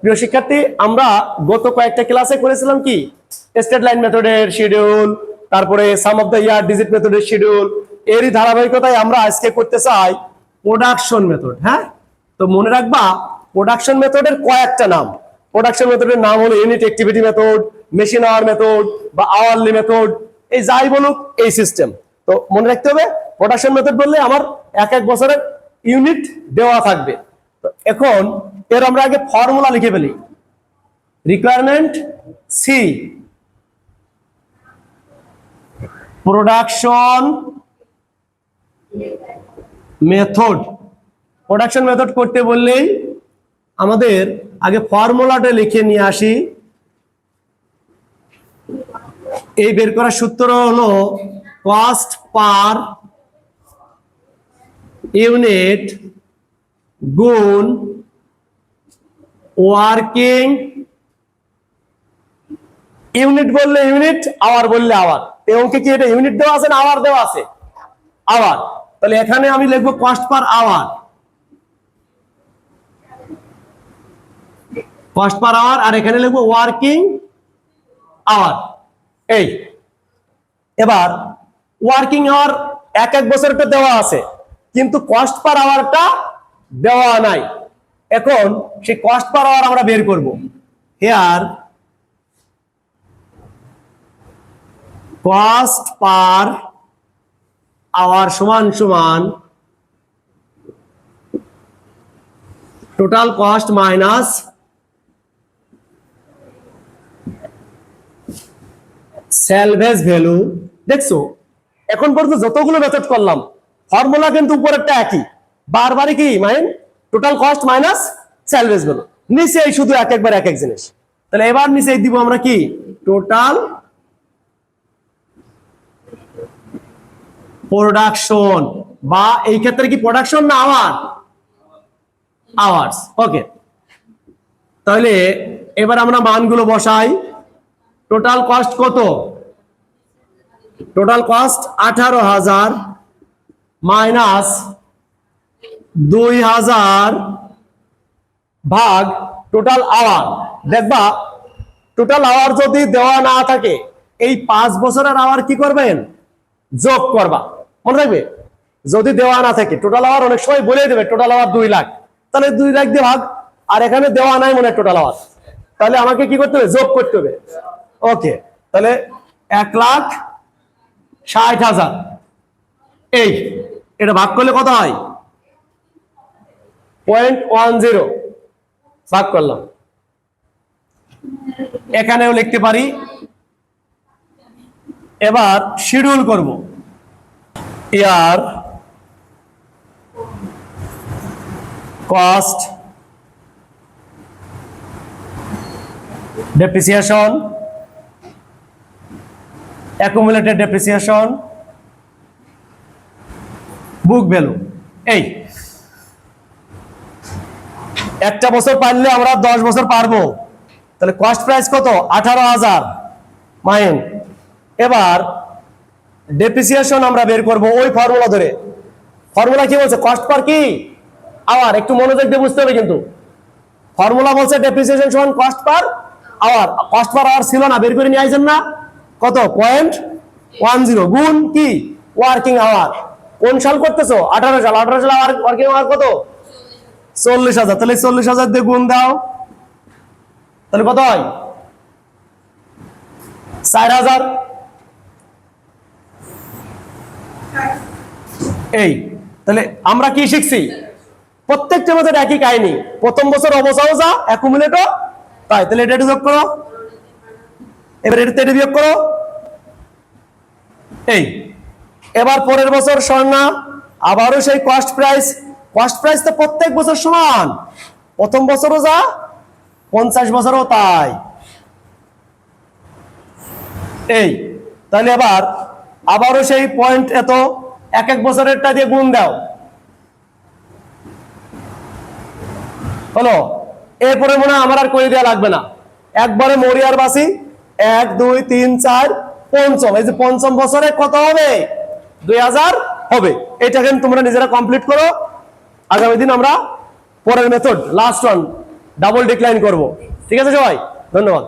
প্রিয় শিক্ষার্থী, আমরা গত কয়েকটা ক্লাসে করেছিলাম কি? স্টেট লাইন মেথডের শিডিউল তারপরে sum of the year digit মেথডের শিডিউল এরই ধারাবাহিকতায় আমরা আজকে করতে চাই প্রোডাকশন মেথড হ্যাঁ? তো মনে রাখবা প্রোডাকশন মেথডের কয়েকটা নাম। প্রোডাকশন মেথডের নাম হলো unit activity method machine hour method বা আওয়ারলি মেথড এই যাই বলুক, এই সিস্টেম তো মনে রাখতে হবে প্রোডাকশন মেথড বললে আমার এক এক বছরের ইউনিট দেওয়া থাকবে। তো এখন এর আমরা আগে ফর্মুলা লিখে ফেলি। রিকোয়ারমেন্ট সি প্রোডাকশন মেথড প্রোডাকশন মেথড করতে বললেই আমাদের আগে ফর্মুলাটা লিখে নিয়ে আসি। এই বের করার সূত্র হলো কস্ট পার ইউনিট গুণ ওয়ার্কিং ইউনিট বললে ইউনিট আওয়ার বললে আওয়ার এবং কি এটা ইউনিট দেওয়া আছে না আওয়ার দেওয়া আছে? আওয়ার তাহলে এখানে আমি লিখব cost per hour cost per hour আর এখানে লিখব ওয়ার্কিং আওয়ার এই। এবার ওয়ার্কিং আওয়ার এক এক বছরটা দেওয়া আছে, কিন্তু কস্ট পার আওয়ারটা দেওয়া নাই। এখন সেই কস্ট পার আওয়ার আমরা বের করব। হেয়ার কস্ট পার আওয়ার সমান সমান total cost minus salvage value দেখছ? এখন পর্যন্ত যতগুলো মেথড করলাম ফর্মুলা কিন্তু উপরেরটা একই। বারবারই কি mine total cost minus salvage value নিচে এই শুধু এক একবার এক এক জিনিস। তাহলে এবার নিচে দিব আমরা কি? টোটাল প্রোডাকশন বা এই ক্ষেত্রে কি প্রোডাকশন না আওয়ার আওয়ার্স ওকে তাহলে এবার আমরা মানগুলো বসাই। টোটাল কস্ট কত? টোটাল কস্ট আঠারো হাজার মাইনাস দুই হাজার ভাগ টোটাল আওয়ার দেখবা টোটাল আওয়ার যদি দেওয়া না থাকে, এই পাঁচ বছরের আওয়ার কি করবেন? যোগ করবা। মনে রাখবে যদি দেওয়া না থাকে টোটাল আওয়ার অনেক সময় বলে দেবে টোটাল আওয়ার দুই লাখ। তাহলে দুই লাখ দিয়ে ভাগ, আর এখানে দেওয়া নাই মনে টোটাল আওয়ার তাহলে আমাকে কি করতে হবে? যোগ করতে হবে। ওকে তাহলে এক লাখ ষাট হাজার। এই, এটা ভাগ করলে কত হয়? Point one zero. ভাগ করলাম। এখানেও লিখতে পারি। এবার শিডিউল করব। Year cost depreciation, accumulated depreciation, book value. এই। একটা বছর পারলে আমরা দশ বছর পারব। তাহলে কস্ট প্রাইস কত? আঠারো হাজার। মাইন। এবার ডেপ্রিসিয়েশন আমরা বের করব ওই ফর্মুলা ধরে। ফর্মুলা কি বলছে? কস্ট পার কি আবার একটু মনোযোগ দিয়ে বুঝতে হবে কিন্তু। ফর্মুলা বলছে ডেপ্রিসিয়েশন সমান cost per hour cost per hour ছিল না, বের করে নিয়ে আসেন না। কত? পয়েন্ট ওয়ান জিরো গুণ কি? ওয়ার্কিং আওয়ার কোন সাল করতেছো? আঠারো সাল। আঠারো সাল ওয়ার্কিং আওয়ার কত? চল্লিশ হাজার। তাহলে চল্লিশ হাজার দিয়ে গুণ দাও। তাহলে কত হয়? চার হাজার। এই, তাহলে আমরা কি শিখছি? প্রত্যেকটা বছর একই কাহিনী। প্রথম বছর অবসাও যা অ্যাকুমুলেটও তাই। তাহলে এটা যোগ করো। এবার এটা এটা বিয়োগ করো। এই, এবার পরের বছর স্বর্ণা, আবারও সেই কস্ট প্রাইস কস্ট প্রাইস তো প্রত্যেক বছর সমান। প্রথম বছরও যা, পঞ্চাশ বছরও তাই। এই, তাহলে আবার, আবারও সেই পয়েন্ট এত, এক এক বছরেরটা দিয়ে গুণ দাও। হলো, এরপরে মনে হয় আমার আর করে দেওয়া লাগবে না। একবারে মরিয়ার বাসি, এক, দুই, তিন, চার, পঞ্চম। এই যে পঞ্চম বছরে কত হবে? দুই হাজার হবে। এটা কিন্তু তোমরা নিজেরা কমপ্লিট করো। আগামী দিন আমরা পরের method last one double decline করব। ঠিক আছে সবাই? ধন্যবাদ।